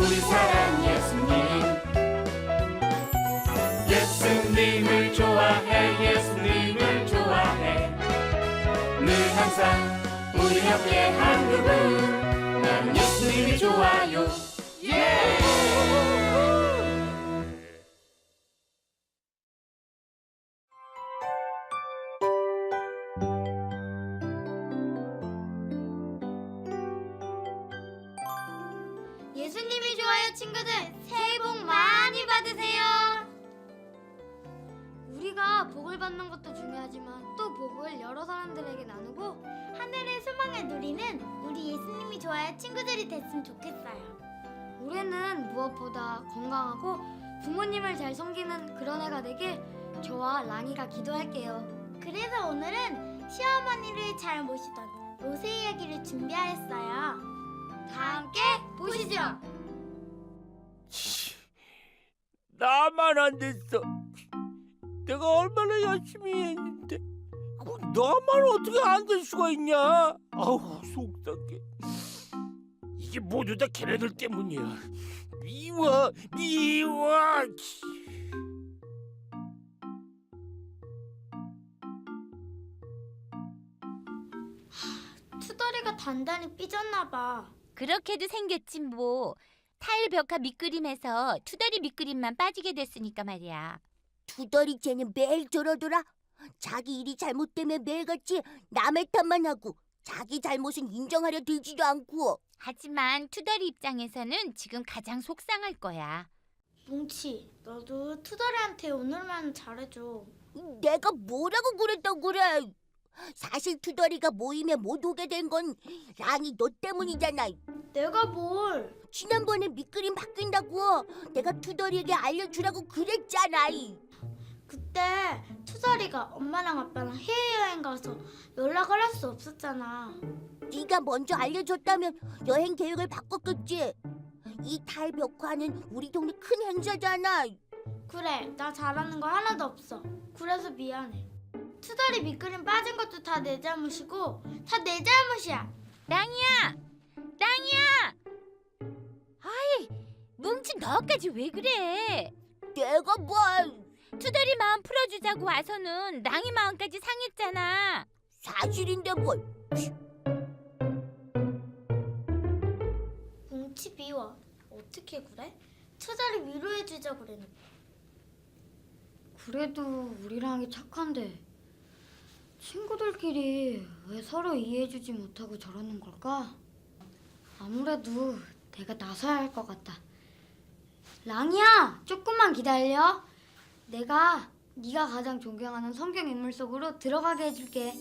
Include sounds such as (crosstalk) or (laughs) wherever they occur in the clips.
우리 사랑 예수님. 예수님을 좋아해 예수님을 좋아해. 늘 항상 우리 옆에 한 그분. 나는 예수님이 좋아요 받는 것도 중요하지만 또 복을 여러 사람들에게 나누고 하늘의 소망을 누리는 우리 예수님이 좋아요 친구들이 됐으면 좋겠어요. 올해는 무엇보다 건강하고 부모님을 잘 섬기는 그런 해가 되길 저와 랑이가 기도할게요. 그래서 오늘은 시어머니를 잘 모시던 로세 이야기를 준비하였어요. 다 함께 보시죠. 나만 안 됐어. 내가 얼마나 열심히 했는데 그 나만 어떻게 안 될 수가 있냐? 아우 속상해. 이게 모두 다 걔네들 때문이야. 미워, 미워. 투덜이가 단단히 삐졌나 봐. 그렇게도 생겼지 뭐. 타일 벽화 밑그림에서 투다리 밑그림만 빠지게 됐으니까 말이야. 두더리 쟤는 매일 저러더라. 자기 일이 잘못되면 매일같이 남의 탓만 하고 자기 잘못은 인정하려 들지도 않고 하지만 투다리 입장에서는 지금 가장 속상할 거야. 뭉치, 너도 투덜이한테 오늘만 잘해줘. 내가 뭐라고 그랬다고 그래. 사실 투더리가 모임에 못 오게 된 건 랑이 너 때문이잖아. 내가 뭘? 지난번에 밑그림 바뀐다고 내가 투더리에게 알려주라고 그랬잖아. 그때 투덜이가 엄마랑 아빠랑 해외여행 가서 연락을 할 수 없었잖아. 네가 먼저 알려줬다면 여행 계획을 바꿨겠지. 이달 벽화는 우리 동네 큰 행사잖아. 그래, 나 잘하는 거 하나도 없어. 그래서 미안해. 투덜이 밑그림 빠진 것도 다 내 잘못이고 다 내 잘못이야. 랑이야! 랑이야! 아이, 뭉치 너까지 왜 그래? 내가 뭐 투다리 마음 풀어주자고 와서는 랑이 마음까지 상했잖아. 사실인데 뭘? 뭉치 미워. 어떻게 그래? 투덜이 위로해주자 그랬는데. 그래도 우리랑이 착한데 친구들끼리 왜 서로 이해해주지 못하고 저러는 걸까? 아무래도 내가 나서야 할 것 같다. 랑이야, 조금만 기다려. 내가 네가 가장 존경하는 성경 인물 속으로 들어가게 해줄게.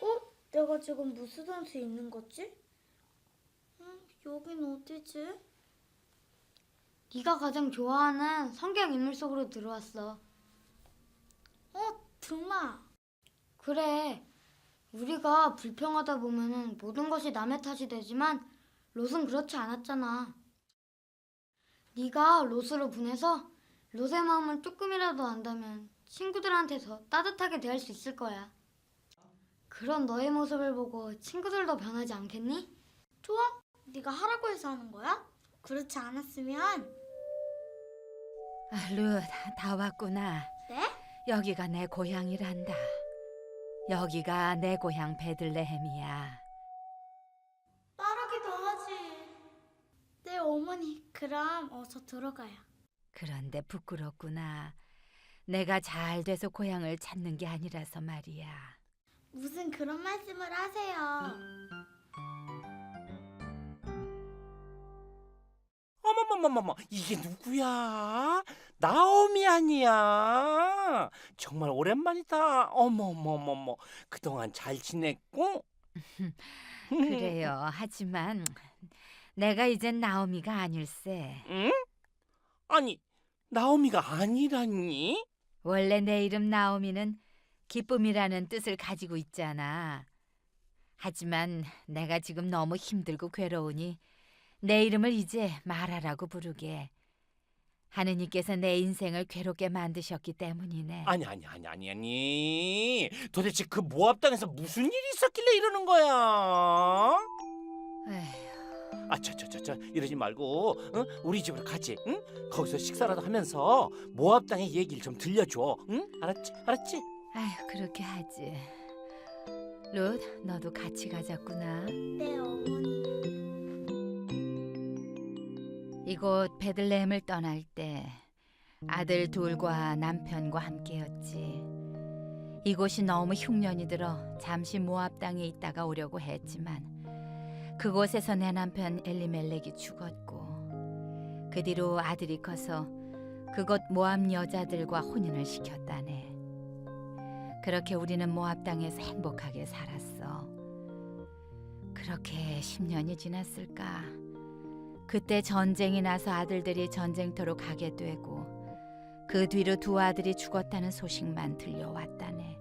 어? 내가 지금 무슨 선수 있는 거지? 응, 여긴 어디지? 네가 가장 좋아하는 성경 인물 속으로 들어왔어. 어, 등마. 그래. 우리가 불평하다 보면은 모든 것이 남의 탓이 되지만 롯은 그렇지 않았잖아. 네가 롯으로 분해서 롯의 마음을 조금이라도 안다면 친구들한테서 따뜻하게 대할 수 있을 거야. 그런 너의 모습을 보고 친구들도 변하지 않겠니? 좋아. 네가 하라고 해서 하는 거야? 그렇지 않았으면 아, 루, 다 왔구나. 네? 여기가 내 고향이란다. 여기가 내 고향 베들레헴이야. 빠르기도 하지. 네 어머니 그럼 어서 들어가요. 그런데 부끄럽구나. 내가 잘 돼서 고향을 찾는 게 아니라서 말이야. 무슨 그런 말씀을 하세요. 어머머머머머 이게 누구야? 나오미 아니야? 정말 오랜만이다. 어머머머머 그동안 잘 지냈고? (laughs) 그래요. 하지만 내가 이젠 나오미가 아닐세. 응? 아니 나오미가 아니라니? 원래 내 이름 나오미는 기쁨이라는 뜻을 가지고 있잖아. 하지만 내가 지금 너무 힘들고 괴로우니 내 이름을 이제 말하라고 부르게. 하느님께서 내 인생을 괴롭게 만드셨기 때문이네. 아니 아니 아니 아니 아니 도대체 그 모압 땅에서 무슨 일이 있었길래 이러는 거야? 에휴, 아차차차차 이러지 말고 응? 우리 집으로 가지. 응? 거기서 식사라도 하면서 모압당의 얘기를 좀 들려줘. 응? 알았지? 알았지? 아휴 그렇게 하지. 룻 너도 같이 가자꾸나. 네 어머니. 이곳 베들레헴을 떠날 때 아들 둘과 남편과 함께였지. 이곳이 너무 흉년이 들어 잠시 모압 땅에 있다가 오려고 했지만 그곳에서 내 남편 엘리멜렉이 죽었고 그 뒤로 아들이 커서 그곳 모압 여자들과 혼인을 시켰다네. 그렇게 우리는 모압 땅에서 행복하게 살았어. 그렇게 10년이 지났을까? 그때 전쟁이 나서 아들들이 전쟁터로 가게 되고 그 뒤로 두 아들이 죽었다는 소식만 들려왔다네.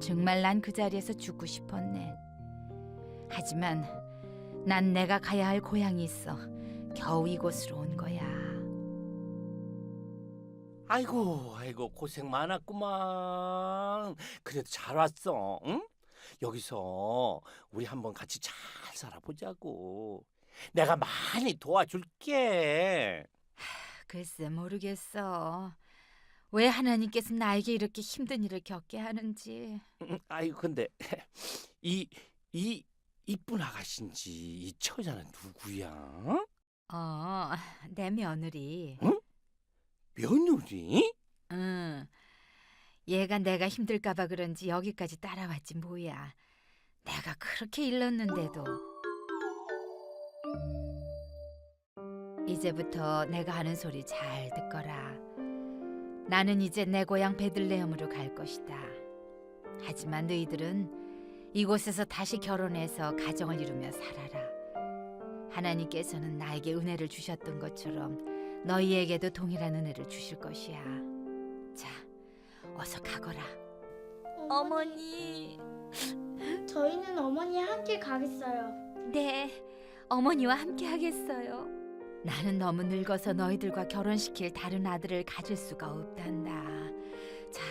정말 난 그 자리에서 죽고 싶었네. 하지만 난 내가 가야 할 고향이 있어 겨우 이곳으로 온 거야. 아이고 아이고 고생 많았구만. 그래도 잘 왔어. 응? 여기서 우리 한번 같이 잘 살아보자고. 내가 많이 도와줄게. 글쎄 모르겠어. 왜 하나님께서 나에게 이렇게 힘든 일을 겪게 하는지. 음, 아이고 근데 (laughs) 이 이 이쁜 아가씨인지 이 처자는 누구야? 어, (laughs) 내 며느리. 며느리? 응. 얘가 내가 힘들까봐 그런지 여기까지 따라왔지 뭐야. 내가 그렇게 일렀는데도. 이제부터 내가 하는 소리 잘 듣거라. 나는 이제 내 고향 베들레헴으로 갈 것이다. 하지만 너희들은 이곳에서 다시 결혼해서 가정을 이루며 살아라. 하나님께서는 나에게 은혜를 주셨던 것처럼 너희에게도 동일한 은혜를 주실 것이야. 자, 어서 가거라. 어머니. 저희는 어머니와 함께 가겠어요. 네, 어머니와 함께 하겠어요. 나는 너무 늙어서 너희들과 결혼시킬 다른 아들을 가질 수가 없단다. 자,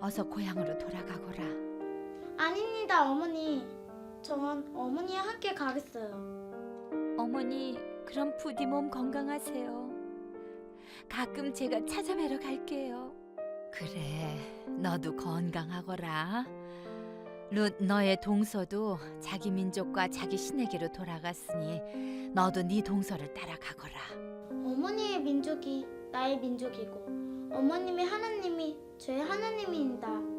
어서 고향으로 돌아가거라. 아닙니다 어머니. 전 어머니와 함께 가겠어요. 어머니, 그럼 부디 몸 건강하세요. 가끔 제가 찾아뵈러 갈게요. 그래, 너도 건강하거라. 룻, 너의 동서도 자기 민족과 자기 신에게로 돌아갔으니 너도 네 동서를 따라가거라. 어머니의 민족이 나의 민족이고 어머님의 하나님이 저의 하나님입니다.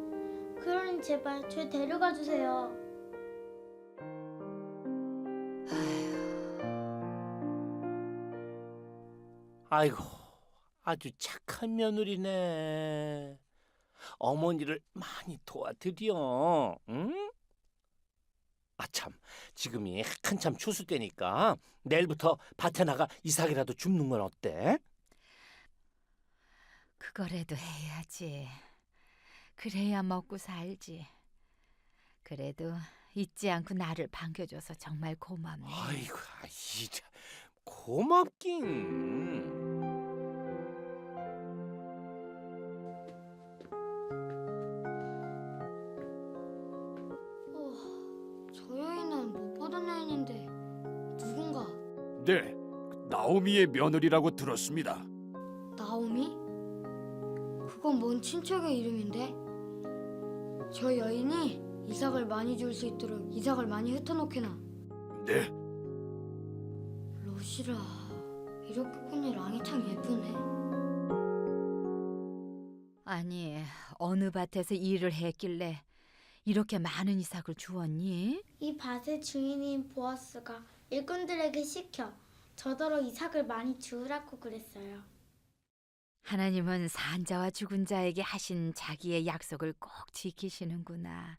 그러니 제발 저 데려가 주세요. 아이고 아주 착한 며느리네. 어머니를 많이 도와드려. 응? 아참 지금이 한참 추수 때니까 내일부터 밭에 나가 이삭이라도 줍는 건 어때? 그거라도 해야지. 그래야 먹고 살지. 그래도 잊지 않고 나를 반겨줘서 정말 고맙네. 아이고 이자 고맙긴. 어, 저 여인은 못 보던 여인인데 누군가 네, 나오미의 며느리라고 들었습니다. 나오미? 그건 뭔 친척의 이름인데? 저 여인이 이삭을 많이 줄 수 있도록 이삭을 많이 흩어놓게나. 네, 로시라 이렇게 보니 랑이 참 예쁘네. 아니 어느 밭에서 일을 했길래 이렇게 많은 이삭을 주었니? 이 밭의 주인인 보아스가 일꾼들에게 시켜 저더러 이삭을 많이 주우라고 그랬어요 하나님은 산 자와 죽은 자에게 하신 자기의 약속을 꼭 지키시는구나.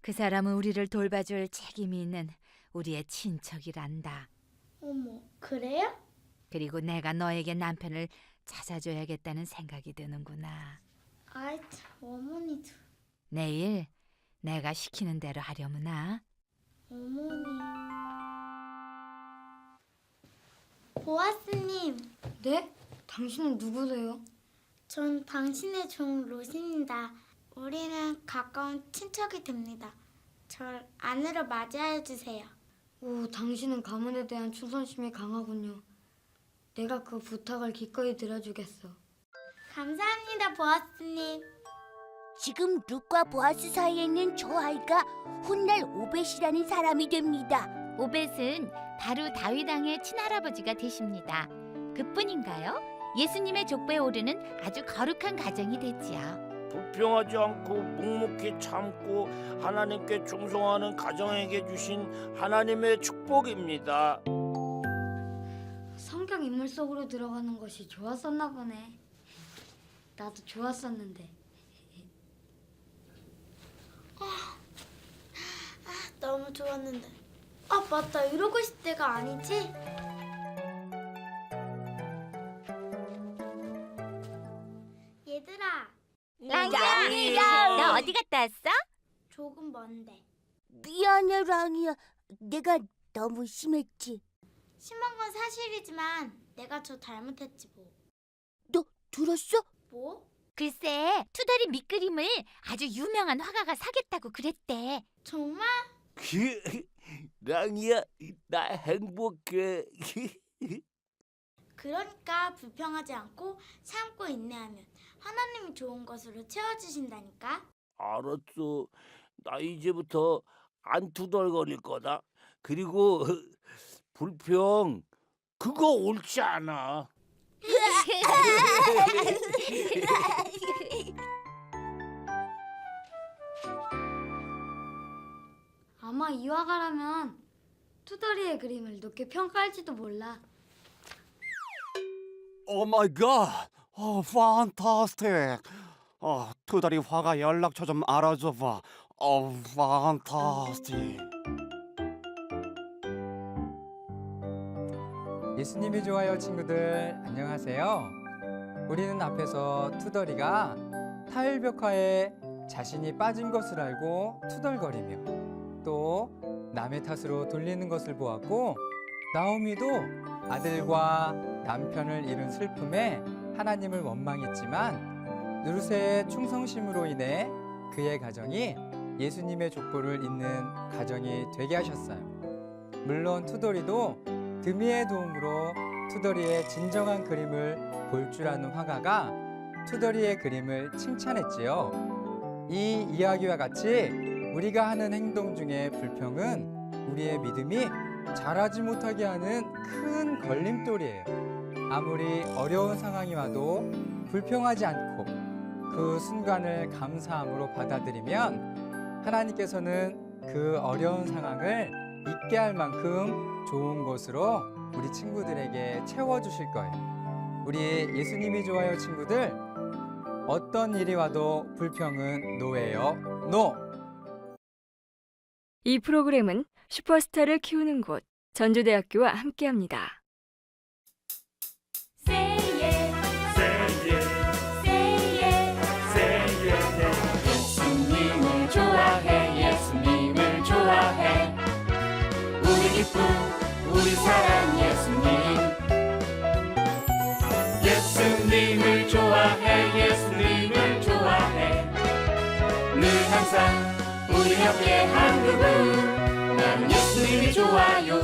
그 사람은 우리를 돌봐줄 책임이 있는 우리의 친척이란다. 어머 그래요? 그리고 내가 너에게 남편을 찾아줘야겠다는 생각이 드는구나. 아이 참 어머니도 내일 내가 시키는 대로 하려무나. 어머니 보아스님 네? 당신은 누구세요? 전 당신의 종 로신입니다 우리는 가까운 친척이 됩니다 절 안으로 맞이하여 주세요 오, 당신은 가문에 대한 충성심이 강하군요. 내가 그 부탁을 기꺼이 들어주겠어. 감사합니다, 보아스님. 지금 룩과 보아스 사이에 있는 저 아이가 훗날 오벳이라는 사람이 됩니다. 오벳은 바로 다윗 왕의 친할아버지가 되십니다. 그뿐인가요? 예수님의 족보에 오르는 아주 거룩한 가정이 되지요. 불평하지 않고 묵묵히 참고 하나님께 충성하는 가정에게 주신 하나님의 축복입니다. 성경 인물 속으로 들어가는 것이 좋았었나 보네. 나도 좋았었는데. 아, 너무 좋았는데. 아 맞다 이러고 있을 때가 아니지? 랑이야, 너 어디 갔다 왔어? 조금 먼데 미안해 랑이야. 내가 너무 심했지. 심한 건 사실이지만 내가 저 잘못했지 뭐. 너 들었어? 뭐? 글쎄, 투덜이 밑그림을 아주 유명한 화가가 사겠다고 그랬대. 정말? 랑이야, 나 행복해. (laughs) 그러니까 불평하지 않고 참고 인내하면 하나님이 좋은 것으로 채워주신다니까. 알았어. 나 이제부터 안 투덜거릴 거다. 그리고 (laughs) 불평 그거 옳지 않아. (laughs) 아마 이 화가라면 투덜이의 그림을 높게 평가할지도 몰라. 오 마이 갓. 어, 판타스틱. 어, 투다리 화가 연락처 좀 알아줘 봐. 어, 판타스틱. 예수님이 좋아요 친구들 안녕하세요. 우리는 앞에서 투덜이가 타일 벽화에 자신이 빠진 것을 알고 투덜거리며 또 남의 탓으로 돌리는 것을 보았고 나오미도 아들과 남편을 잃은 슬픔에 하나님을 원망했지만 누르세의 충성심으로 인해 그의 가정이 예수님의 족보를 잇는 가정이 되게 하셨어요. 물론 투덜이도 드미의 도움으로 투덜이의 진정한 그림을 볼 줄 아는 화가가 투덜이의 그림을 칭찬했지요. 이 이야기와 같이 우리가 하는 행동 중에 불평은 우리의 믿음이 자라지 못하게 하는 큰 걸림돌이에요. 아무리 어려운 상황이 와도 불평하지 않고 그 순간을 감사함으로 받아들이면 하나님께서는 그 어려운 상황을 잊게 할 만큼 좋은 것으로 우리 친구들에게 채워주실 거예요. 우리 예수님이 좋아요 친구들 어떤 일이 와도 불평은 노예요. 노! 이 프로그램은 슈퍼스타를 키우는 곳 전주대학교와 함께합니다. 사랑 예수님. 예수님을 좋아해 예수님을 좋아해. 늘 항상 우리 함께 한 그분 나는 예수님이 좋아요.